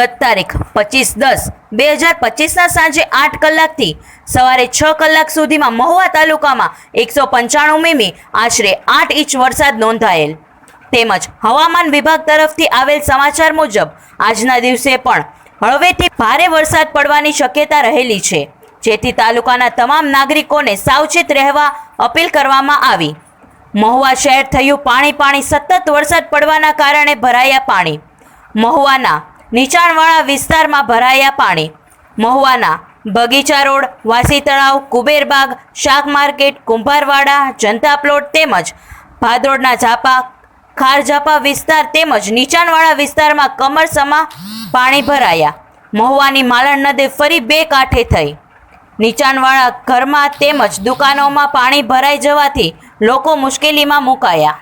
ગત તારીખ પચીસ દસ બે હજાર પચીસના સાંજે આઠ કલાકથી સવારે છ કલાક સુધીમાં મહુવા તાલુકામાં એકસો પંચાણું મીમી, આશરે આઠ ઇંચ વરસાદ નોંધાયેલ. તેમજ હવામાન વિભાગ તરફથી આવેલ સમાચાર મુજબ, આજના દિવસે પણ હળવેથી ભારે વરસાદ પડવાની શક્યતા રહેલી છે, જેથી તાલુકાના તમામ નાગરિકોને સાવચેત રહેવા અપીલ કરવામાં આવી. મહુવા શહેર થયું પાણી પાણી સતત વરસાદ પડવાના કારણે ભરાયા પાણી. મહુવાના નીચાણવાળા વિસ્તારમાં ભરાયા પાણી. મહુવાના, બગીચા રોડ, વાસી તળાવ કુબેરબાગ શાક માર્કેટ, કુંભારવાડા, જનતા પ્લોટ તેમજ ભાદરોડના ઝાપા, ખાર ઝાપા વિસ્તાર તેમજ નીચાણવાળા વિસ્તારમાં કમરસમાં પાણી ભરાયા. મહુવાની માલણ નદી ફરી બે કાંઠે થઈ. નીચાણવાળા ઘરમાં તેમજ દુકાનોમાં પાણી ભરાઈ જવાથી લોકો મુશ્કેલીમાં મુકાયા.